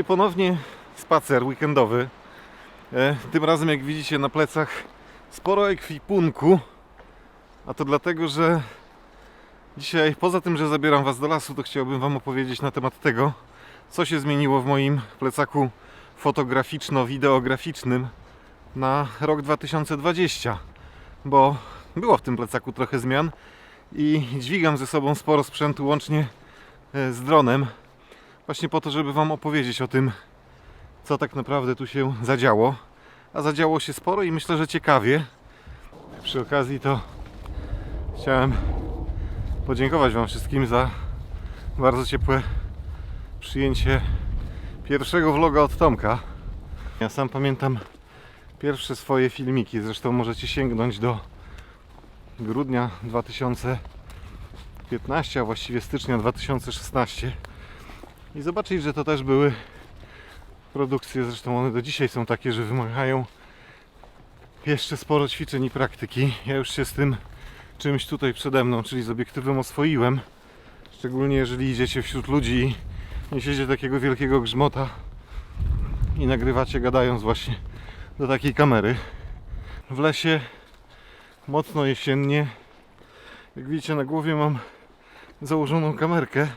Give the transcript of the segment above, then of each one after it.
Dzisiaj ponownie spacer weekendowy. E, Tym razem, jak widzicie, na plecach sporo ekwipunku. A to dlatego, że dzisiaj, poza tym, że zabieram Was do lasu, to chciałbym Wam opowiedzieć na temat tego, co się zmieniło w moim plecaku fotograficzno-wideograficznym na rok 2020. Bo było w tym plecaku trochę zmian i dźwigam ze sobą sporo sprzętu, łącznie e, z dronem właśnie po to, żeby Wam opowiedzieć o tym, co tak naprawdę tu się zadziało. A zadziało się sporo i myślę, że ciekawie. Przy okazji to chciałem podziękować Wam wszystkim za bardzo ciepłe przyjęcie pierwszego vloga od Tomka. Ja sam pamiętam pierwsze swoje filmiki, zresztą możecie sięgnąć do grudnia 2015, a właściwie stycznia 2016 i zobaczyć, że to też były produkcje, zresztą one do dzisiaj są takie, że wymagają jeszcze sporo ćwiczeń i praktyki. Ja już się z tym czymś tutaj przede mną, czyli z obiektywem oswoiłem. Szczególnie jeżeli idziecie wśród ludzi i niesiecie takiego wielkiego grzmota i nagrywacie gadając właśnie do takiej kamery. W lesie mocno jesiennie. Jak widzicie na głowie mam założoną kamerkę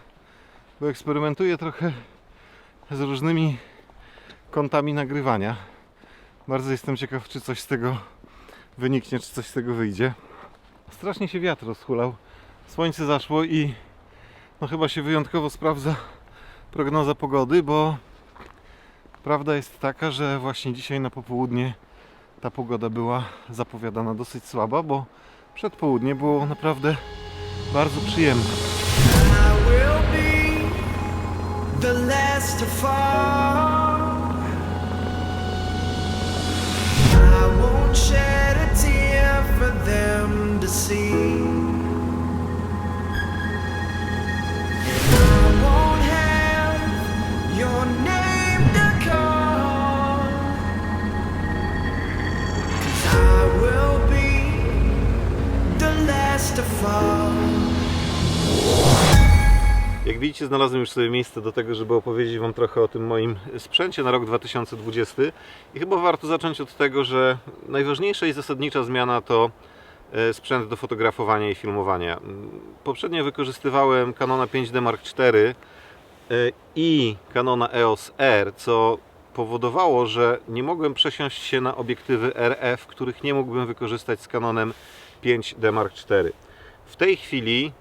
bo eksperymentuję trochę z różnymi kątami nagrywania. Bardzo jestem ciekaw, czy coś z tego wyniknie, czy coś z tego wyjdzie. Strasznie się wiatr rozhulał. Słońce zaszło i no chyba się wyjątkowo sprawdza prognoza pogody, bo prawda jest taka, że właśnie dzisiaj na popołudnie ta pogoda była zapowiadana dosyć słaba, bo przed południe było naprawdę bardzo przyjemne. The last to fall. I won't shed a tear for them to see. I won't have your name to call. I will be the last to fall. Jak widzicie, znalazłem już sobie miejsce do tego, żeby opowiedzieć Wam trochę o tym moim sprzęcie na rok 2020. I chyba warto zacząć od tego, że najważniejsza i zasadnicza zmiana to e, sprzęt do fotografowania i filmowania. Poprzednio wykorzystywałem Canona 5D Mark IV e, i Canona EOS R, co powodowało, że nie mogłem przesiąść się na obiektywy RF, których nie mógłbym wykorzystać z Canonem 5D Mark IV. W tej chwili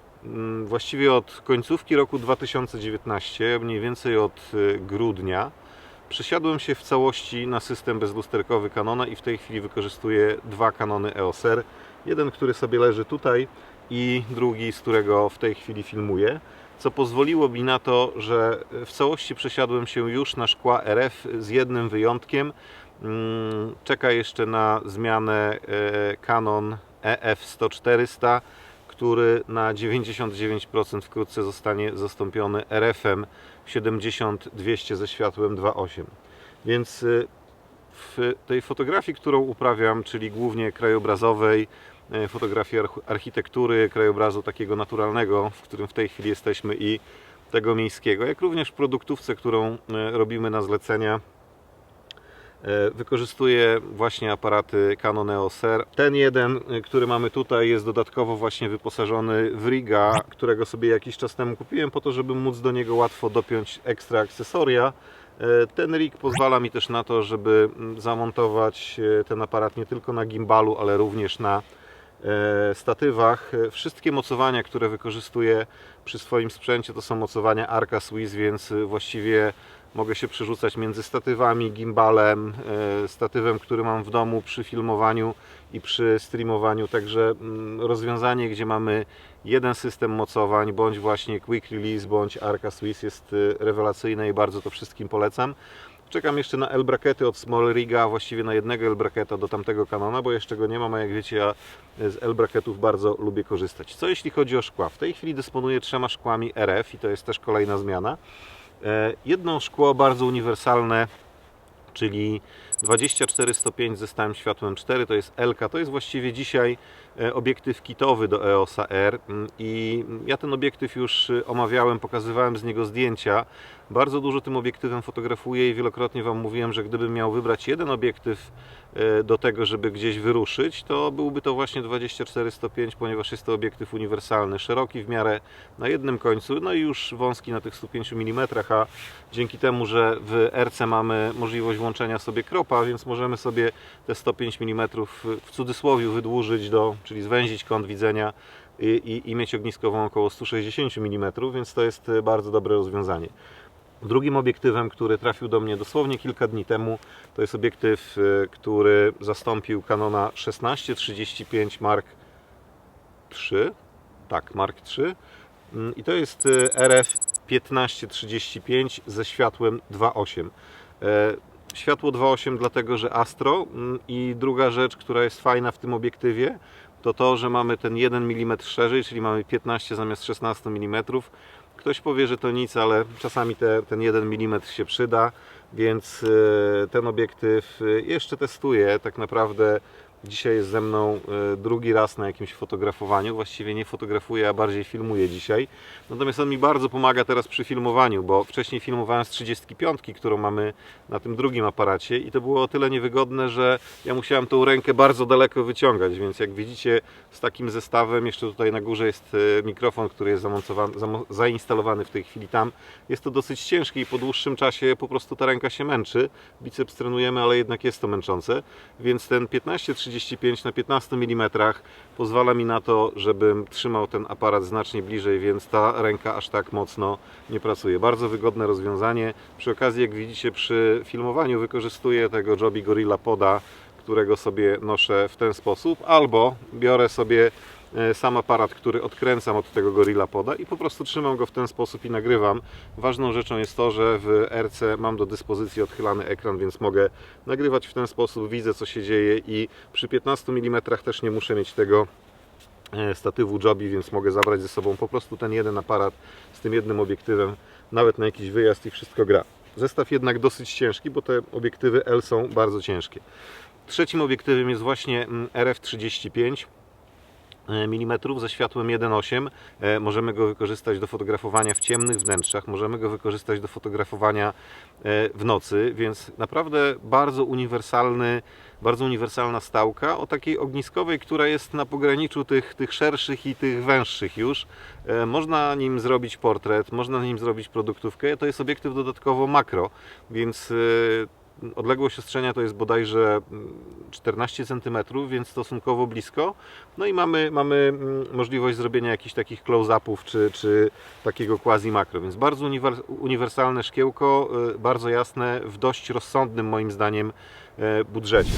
właściwie od końcówki roku 2019, mniej więcej od y, grudnia, przesiadłem się w całości na system bezlusterkowy Canona i w tej chwili wykorzystuję dwa Canony EOS R. Jeden, który sobie leży tutaj i drugi, z którego w tej chwili filmuję, co pozwoliło mi na to, że w całości przesiadłem się już na szkła RF z jednym wyjątkiem. Mm, Czeka jeszcze na zmianę e, Canon EF 100-400 który na 99% wkrótce zostanie zastąpiony RF-em 70-200 ze światłem 2.8. Więc y, w tej fotografii, którą uprawiam, czyli głównie krajobrazowej, y, fotografii arch- architektury, krajobrazu takiego naturalnego, w którym w tej chwili jesteśmy i tego miejskiego, jak również w produktówce, którą y, robimy na zlecenia, E, Wykorzystuję właśnie aparaty Canon EOS R. Ten jeden, y, który mamy tutaj, jest dodatkowo właśnie wyposażony w riga, którego sobie jakiś czas temu kupiłem po to, żeby móc do niego łatwo dopiąć ekstra akcesoria. E, Ten rig pozwala mi też na to, żeby mm, zamontować e, ten aparat nie tylko na gimbalu, ale również na e, statywach. E, Wszystkie mocowania, które wykorzystuję przy swoim sprzęcie to są mocowania Arca Swiss, więc e, właściwie mogę się przerzucać między statywami, gimbalem, e, statywem, który mam w domu przy filmowaniu i przy streamowaniu. Także mm, rozwiązanie, gdzie mamy jeden system mocowań, bądź właśnie Quick Release, bądź Arca Swiss jest e, rewelacyjne i bardzo to wszystkim polecam. Czekam jeszcze na L-brakety od Small Riga, właściwie na jednego L-braketa do tamtego kanona, bo jeszcze go nie mam, a jak wiecie, ja z L-braketów bardzo lubię korzystać. Co jeśli chodzi o szkła? W tej chwili dysponuję trzema szkłami RF i to jest też kolejna zmiana. E, Jedno szkło bardzo uniwersalne, czyli 24-105 ze stałym światłem 4, to jest LK, to jest właściwie dzisiaj e, obiektyw kitowy do EOS R. Mm, i ja ten obiektyw już y, omawiałem, pokazywałem z niego zdjęcia, Bardzo dużo tym obiektywem fotografuję i wielokrotnie Wam mówiłem, że gdybym miał wybrać jeden obiektyw do tego, żeby gdzieś wyruszyć, to byłby to właśnie 24-105, ponieważ jest to obiektyw uniwersalny, szeroki w miarę na jednym końcu, no i już wąski na tych 105 mm, a dzięki temu, że w RC mamy możliwość włączenia sobie kropa, więc możemy sobie te 105 mm w cudzysłowie wydłużyć do, czyli zwęzić kąt widzenia i, i, i mieć ogniskową około 160 mm, więc to jest e, bardzo dobre rozwiązanie. Drugim obiektywem, który trafił do mnie dosłownie kilka dni temu, to jest obiektyw, y, który zastąpił Canona 1635 Mark III. Tak, Mark III. Mm, I to jest y, RF 1535 ze światłem 2.8. E, Światło 2.8 dlatego, że Astro mm, i druga rzecz, która jest fajna w tym obiektywie, to to, że mamy ten 1 mm szerzej, czyli mamy 15 zamiast 16 mm. Ktoś powie, że to nic, ale czasami te, ten 1 mm się przyda, więc e, ten obiektyw e, jeszcze testuję. Tak naprawdę dzisiaj jest ze mną e, drugi raz na jakimś fotografowaniu. Właściwie nie fotografuję, a bardziej filmuję dzisiaj. Natomiast on mi bardzo pomaga teraz przy filmowaniu, bo wcześniej filmowałem z 35, którą mamy na tym drugim aparacie i to było o tyle niewygodne, że ja musiałem tą rękę bardzo daleko wyciągać, więc jak widzicie z takim zestawem, jeszcze tutaj na górze jest e, mikrofon, który jest zainstalowany w tej chwili tam. Jest to dosyć ciężkie i po dłuższym czasie po prostu ta ręka się męczy. Biceps trenujemy, ale jednak jest to męczące, więc ten 15-35 na 15 mm pozwala mi na to, żebym trzymał ten aparat znacznie bliżej, więc ta ręka aż tak mocno nie pracuje. Bardzo wygodne rozwiązanie. Przy okazji, jak widzicie przy filmowaniu wykorzystuję tego Joby Gorilla Poda, którego sobie noszę w ten sposób, albo biorę sobie sam aparat, który odkręcam od tego Gorilla Poda i po prostu trzymam go w ten sposób i nagrywam. Ważną rzeczą jest to, że w RC mam do dyspozycji odchylany ekran, więc mogę nagrywać w ten sposób, widzę co się dzieje i przy 15 mm też nie muszę mieć tego e, statywu Joby, więc mogę zabrać ze sobą po prostu ten jeden aparat z tym jednym obiektywem, nawet na jakiś wyjazd i wszystko gra. Zestaw jednak dosyć ciężki, bo te obiektywy L są bardzo ciężkie. Trzecim obiektywem jest właśnie mm, RF35 mm ze światłem 1.8. E, Możemy go wykorzystać do fotografowania w ciemnych wnętrzach, możemy go wykorzystać do fotografowania e, w nocy, więc naprawdę bardzo uniwersalny, bardzo uniwersalna stałka o takiej ogniskowej, która jest na pograniczu tych, tych szerszych i tych węższych już. Można nim zrobić portret, można nim zrobić produktówkę. To jest obiektyw dodatkowo makro, więc Odległość ostrzenia to jest bodajże mm, 14 cm, więc stosunkowo blisko. No i mamy, mamy mm, możliwość zrobienia jakichś takich close-upów czy, czy takiego quasi makro, więc bardzo uniwers- uniwersalne szkiełko, y, bardzo jasne, w dość rozsądnym moim zdaniem e, budżecie.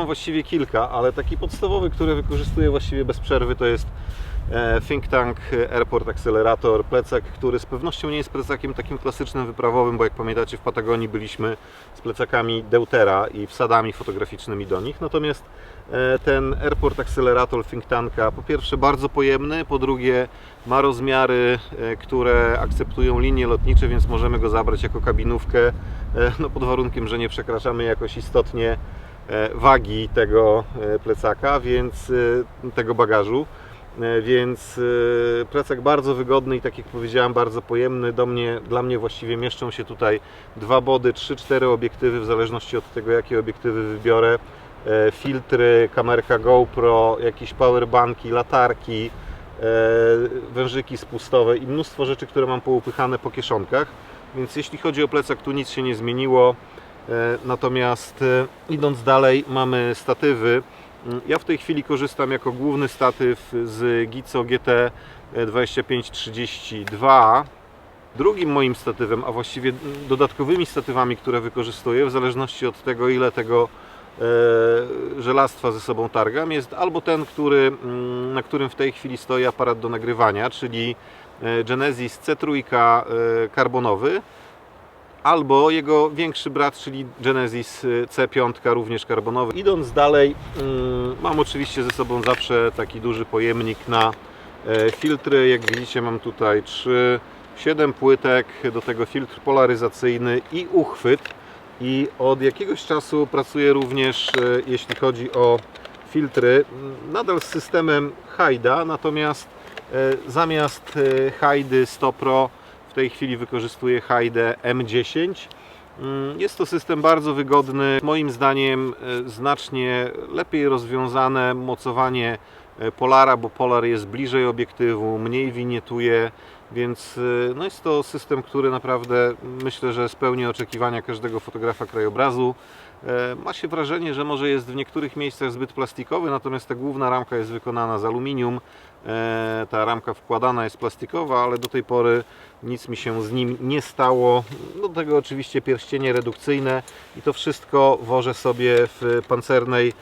Mam właściwie kilka, ale taki podstawowy, który wykorzystuję właściwie bez przerwy, to jest e, Think Tank Airport Accelerator. Plecak, który z pewnością nie jest plecakiem takim klasycznym wyprawowym, bo jak pamiętacie w Patagonii byliśmy z plecakami Deutera i wsadami fotograficznymi do nich. Natomiast e, ten Airport Accelerator Think Tanka po pierwsze bardzo pojemny, po drugie ma rozmiary, e, które akceptują linie lotnicze, więc możemy go zabrać jako kabinówkę, no pod warunkiem, że nie przekraczamy jakoś istotnie wagi tego e, plecaka, więc e, tego bagażu. E, Więc e, plecak bardzo wygodny i tak jak powiedziałem, bardzo pojemny. Do mnie, dla mnie właściwie mieszczą się tutaj dwa body, 3-4 obiektywy, w zależności od tego, jakie obiektywy wybiorę. E, Filtry, kamerka GoPro, jakieś powerbanki, latarki, e, wężyki spustowe i mnóstwo rzeczy, które mam poupychane po kieszonkach. Więc jeśli chodzi o plecak, tu nic się nie zmieniło. E, Natomiast e, idąc dalej, mamy statywy. Mm, Ja w tej chwili korzystam jako główny statyw z Gico GT 2532. Drugim moim statywem, a właściwie dodatkowymi statywami, które wykorzystuję, w zależności od tego, ile tego e, żelastwa ze sobą targam, jest albo ten, który, mm, na którym w tej chwili stoi aparat do nagrywania, czyli Genesis C3 e, karbonowy, albo jego większy brat, czyli Genesis y, C5, również karbonowy. Idąc dalej, mm, mam oczywiście ze sobą zawsze taki duży pojemnik na e, filtry. Jak widzicie, mam tutaj 3, 7 płytek, do tego filtr polaryzacyjny i uchwyt. I od jakiegoś czasu pracuję również, e, jeśli chodzi o filtry, m, nadal z systemem Haida, natomiast e, zamiast Haidy 100 Pro w tej chwili wykorzystuję Haide M10. Mm, Jest to system bardzo wygodny, moim zdaniem e, znacznie lepiej rozwiązane mocowanie e, Polara, bo Polar jest bliżej obiektywu, mniej winietuje, więc e, no jest to system, który naprawdę myślę, że spełni oczekiwania każdego fotografa krajobrazu. E, Ma się wrażenie, że może jest w niektórych miejscach zbyt plastikowy, natomiast ta główna ramka jest wykonana z aluminium. E, Ta ramka wkładana jest plastikowa, ale do tej pory nic mi się z nim nie stało. Do tego oczywiście pierścienie redukcyjne i to wszystko wożę sobie w pancernej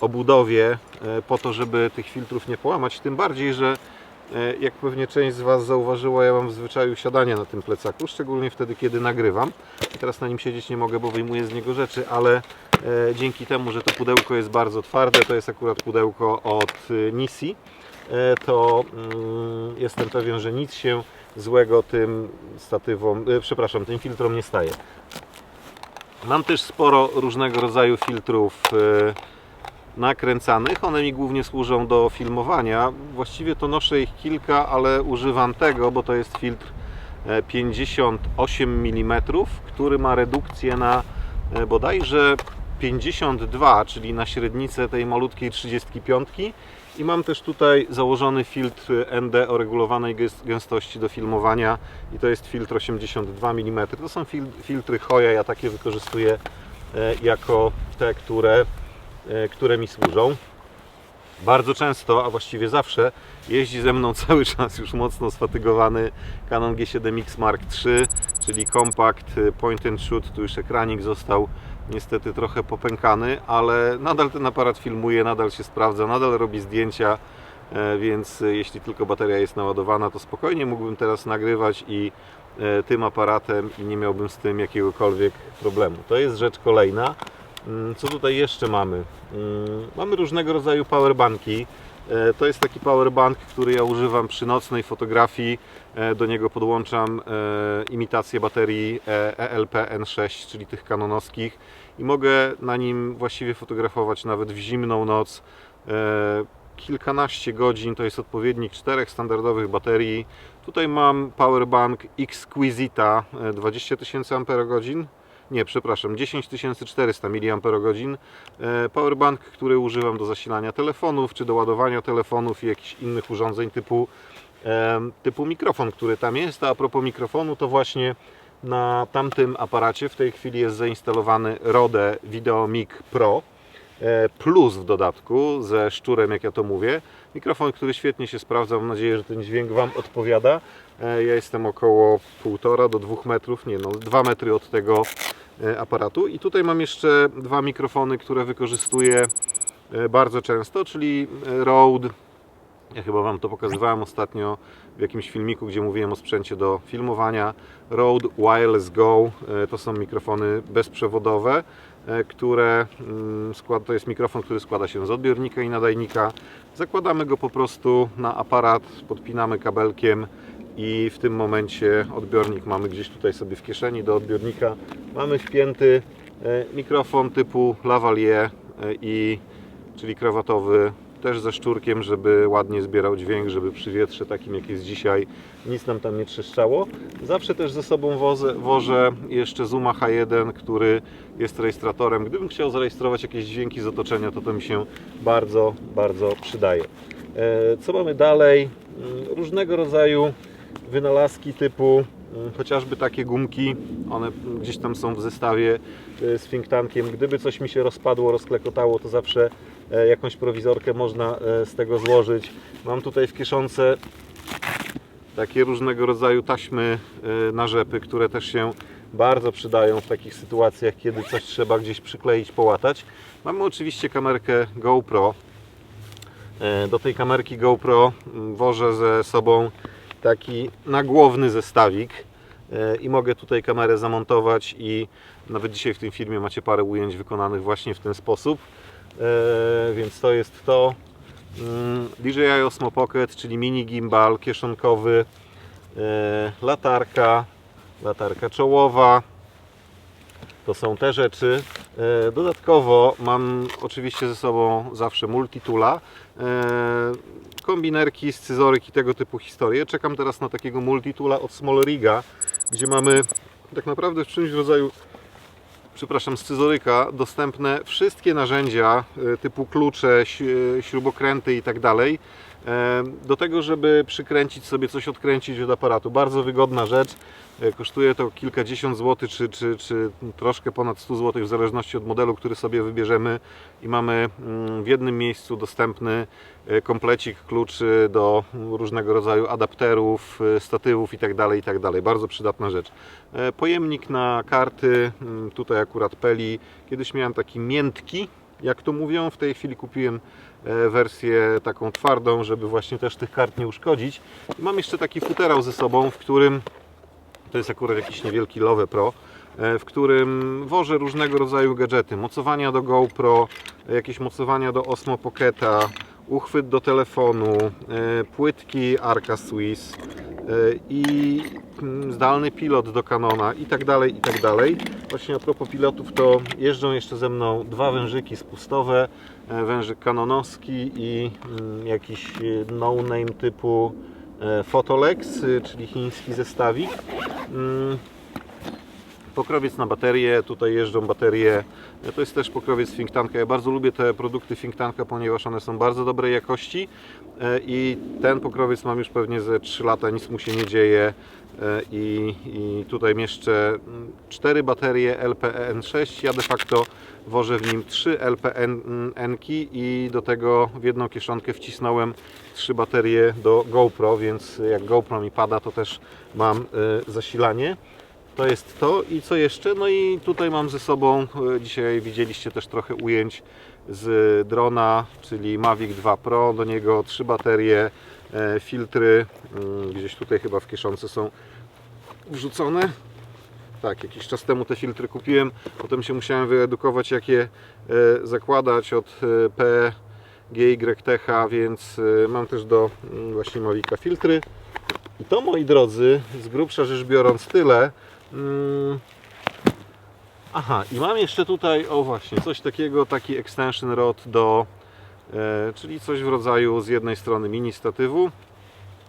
obudowie e, po to, żeby tych filtrów nie połamać. Tym bardziej, że jak pewnie część z Was zauważyła, ja mam w zwyczaju siadania na tym plecaku, szczególnie wtedy, kiedy nagrywam. Teraz na nim siedzieć nie mogę, bo wyjmuję z niego rzeczy, ale e, dzięki temu, że to pudełko jest bardzo twarde, to jest akurat pudełko od e, Nisi, e, to mm, jestem pewien, że nic się złego tym statywom, e, przepraszam, tym filtrom nie staje. Mam też sporo różnego rodzaju filtrów e, nakręcanych. One mi głównie służą do filmowania. Właściwie to noszę ich kilka, ale używam tego, bo to jest filtr e, 58 mm, który ma redukcję na e, bodajże 52, czyli na średnicę tej malutkiej 35. I mam też tutaj założony filtr ND o regulowanej gęs- gęstości do filmowania i to jest filtr 82 mm. To są fil- filtry Hoya, ja takie wykorzystuję e, jako te, które, e, które mi służą. Bardzo często, a właściwie zawsze, jeździ ze mną cały czas już mocno sfatygowany Canon G7X Mark III, czyli kompakt y, point and shoot. Tu już ekranik został niestety trochę popękany, ale nadal ten aparat filmuje, nadal się sprawdza, nadal robi zdjęcia, e, więc jeśli tylko bateria jest naładowana, to spokojnie mógłbym teraz nagrywać i e, tym aparatem i nie miałbym z tym jakiegokolwiek problemu. To jest rzecz kolejna. Mm, Co tutaj jeszcze mamy? Mm, Mamy różnego rodzaju powerbanki. E, To jest taki powerbank, który ja używam przy nocnej fotografii. E, Do niego podłączam e, imitację baterii e, ELP N6, czyli tych kanonowskich i mogę na nim właściwie fotografować nawet w zimną noc. E, Kilkanaście godzin to jest odpowiednik czterech standardowych baterii. Tutaj mam powerbank Exquisita e, 20 000 Ah nie, przepraszam, 10400 mAh. E, Powerbank, który używam do zasilania telefonów, czy do ładowania telefonów i jakichś innych urządzeń typu, em, typu mikrofon, który tam jest. A propos mikrofonu, to właśnie na tamtym aparacie w tej chwili jest zainstalowany Rode VideoMic Pro e, Plus w dodatku ze szczurem, jak ja to mówię. Mikrofon, który świetnie się sprawdza. Mam nadzieję, że ten dźwięk Wam odpowiada. E, Ja jestem około 1,5 do 2 metrów, nie no, 2 metry od tego e, aparatu. I tutaj mam jeszcze dwa mikrofony, które wykorzystuję e, bardzo często, czyli e, Rode. Ja chyba Wam to pokazywałem ostatnio w jakimś filmiku, gdzie mówiłem o sprzęcie do filmowania. Rode Wireless Go e, to są mikrofony bezprzewodowe, e, które mm, skład, to jest mikrofon, który składa się z odbiornika i nadajnika. Zakładamy go po prostu na aparat, podpinamy kabelkiem i w tym momencie odbiornik mamy gdzieś tutaj sobie w kieszeni do odbiornika. Mamy wpięty e, mikrofon typu lavalier e, i czyli krawatowy też ze szczurkiem, żeby ładnie zbierał dźwięk, żeby przy wietrze takim jak jest dzisiaj nic nam tam nie trzeszczało. Zawsze też ze sobą wozę, wożę jeszcze Zuma H1, który jest rejestratorem. Gdybym chciał zarejestrować jakieś dźwięki z otoczenia, to to mi się bardzo, bardzo przydaje. E, Co mamy dalej? Mm, Różnego rodzaju wynalazki typu mm, chociażby takie gumki, one gdzieś tam są w zestawie e, z think tankiem. Gdyby coś mi się rozpadło, rozklekotało, to zawsze jakąś prowizorkę można e, z tego złożyć. Mam tutaj w kieszonce takie różnego rodzaju taśmy e, na rzepy, które też się bardzo przydają w takich sytuacjach, kiedy coś trzeba gdzieś przykleić, połatać. Mamy oczywiście kamerkę GoPro. E, Do tej kamerki GoPro wożę ze sobą taki nagłowny zestawik E, i mogę tutaj kamerę zamontować i nawet dzisiaj w tym filmie macie parę ujęć wykonanych właśnie w ten sposób. E, Więc to jest to. Mm, DJI Osmo Pocket, czyli mini gimbal kieszonkowy, e, latarka, latarka czołowa. To są te rzeczy. E, Dodatkowo mam oczywiście ze sobą zawsze multitula, kombinerki, scyzoryk i tego typu historie. Czekam teraz na takiego multitula od Smallriga, gdzie mamy tak naprawdę w czymś rodzaju przepraszam, scyzoryka dostępne wszystkie narzędzia e, typu klucze, e, śrubokręty i tak dalej do tego, żeby przykręcić sobie coś, odkręcić od aparatu. Bardzo wygodna rzecz. E, Kosztuje to kilkadziesiąt złotych, czy, czy, czy troszkę ponad 100 złotych, w zależności od modelu, który sobie wybierzemy. I mamy mm, w jednym miejscu dostępny e, komplecik kluczy do różnego rodzaju adapterów, e, statywów i tak dalej, i tak. Bardzo przydatna rzecz. E, Pojemnik na karty, mm, tutaj akurat Peli. Kiedyś miałem taki miętki, jak to mówią. W tej chwili kupiłem e, wersję taką twardą, żeby właśnie też tych kart nie uszkodzić. I mam jeszcze taki futerał ze sobą, w którym to jest akurat jakiś niewielki Love Pro, e, w którym wożę różnego rodzaju gadżety. Mocowania do GoPro, jakieś mocowania do Osmo Pocketa, uchwyt do telefonu, e, płytki Arca Swiss e, i mm, zdalny pilot do Canona i tak dalej, i tak dalej. Właśnie a propos pilotów, to jeżdżą jeszcze ze mną dwa wężyki spustowe, e, wężyk kanonowski i mm, jakiś no-name typu Photolex, y, czyli chiński zestawik. Mm, Pokrowiec na baterie, tutaj jeżdżą baterie. To jest też pokrowiec Think Tanka. Ja bardzo lubię te produkty Think Tanka, ponieważ one są bardzo dobrej jakości E, i ten pokrowiec mam już pewnie ze 3 lata, nic mu się nie dzieje. E, I, i tutaj mieszczę mm, cztery baterie LPEN6. Ja de facto wożę w nim 3 LPN-ki i do tego w jedną kieszonkę wcisnąłem trzy baterie do GoPro, więc jak GoPro mi pada, to też mam e, zasilanie. To jest to i co jeszcze? No i tutaj mam ze sobą, e, dzisiaj widzieliście też trochę ujęć z drona, czyli Mavic 2 Pro, do niego trzy baterie, e, filtry, mm, gdzieś tutaj chyba w kieszonce są wrzucone. Tak, jakiś czas temu te filtry kupiłem, potem się musiałem wyedukować jak je e, zakładać od e, PGYTH, więc e, mam też do mm, właśnie Mavica filtry. I to moi drodzy, z grubsza rzecz biorąc tyle. Mm. Aha, i mam jeszcze tutaj, o właśnie, coś takiego, taki extension rod do, e, czyli coś w rodzaju z jednej strony mini statywu,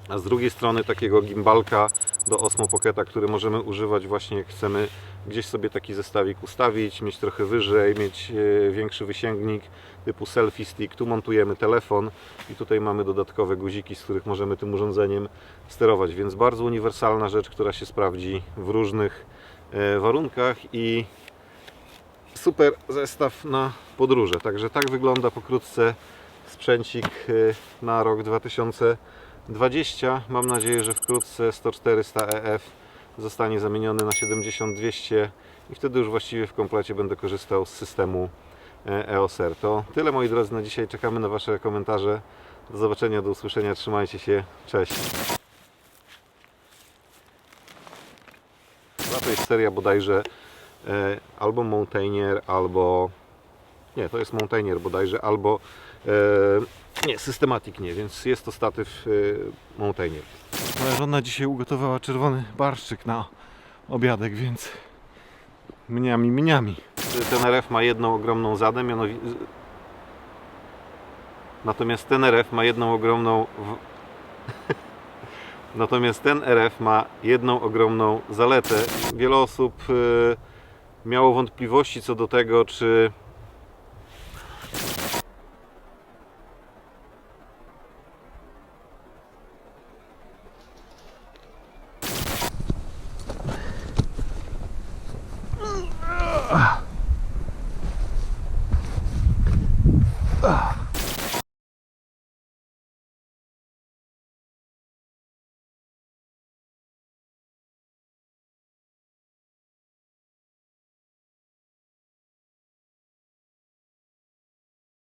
a z drugiej strony takiego gimbalka do Osmo Pocketa, który możemy używać właśnie jak chcemy gdzieś sobie taki zestawik ustawić, mieć trochę wyżej, mieć e, większy wysięgnik typu selfie stick. Tu montujemy telefon i tutaj mamy dodatkowe guziki, z których możemy tym urządzeniem sterować, więc bardzo uniwersalna rzecz, która się sprawdzi w różnych e, warunkach i super zestaw na podróże. Także tak wygląda pokrótce sprzęcik e, na rok 2020. Mam nadzieję, że wkrótce 100-400 EF zostanie zamieniony na 70-200 i wtedy już właściwie w komplecie będę korzystał z systemu e, EOS R. To tyle moi drodzy na dzisiaj. Czekamy na Wasze komentarze. Do zobaczenia, do usłyszenia. Trzymajcie się. Cześć. To jest seria bodajże e, albo Mountaineer, albo nie, to jest Mountaineer bodajże, albo e, nie, Systematic nie, więc jest to statyw e, Mountaineer. Moja żona dzisiaj ugotowała czerwony barszczyk na obiadek, więc mniami, mniami. Ten RF ma jedną ogromną zadę, mianowicie Natomiast ten RF ma jedną ogromną w... Natomiast ten RF ma jedną ogromną zaletę. Wiele osób y, miało wątpliwości co do tego, czy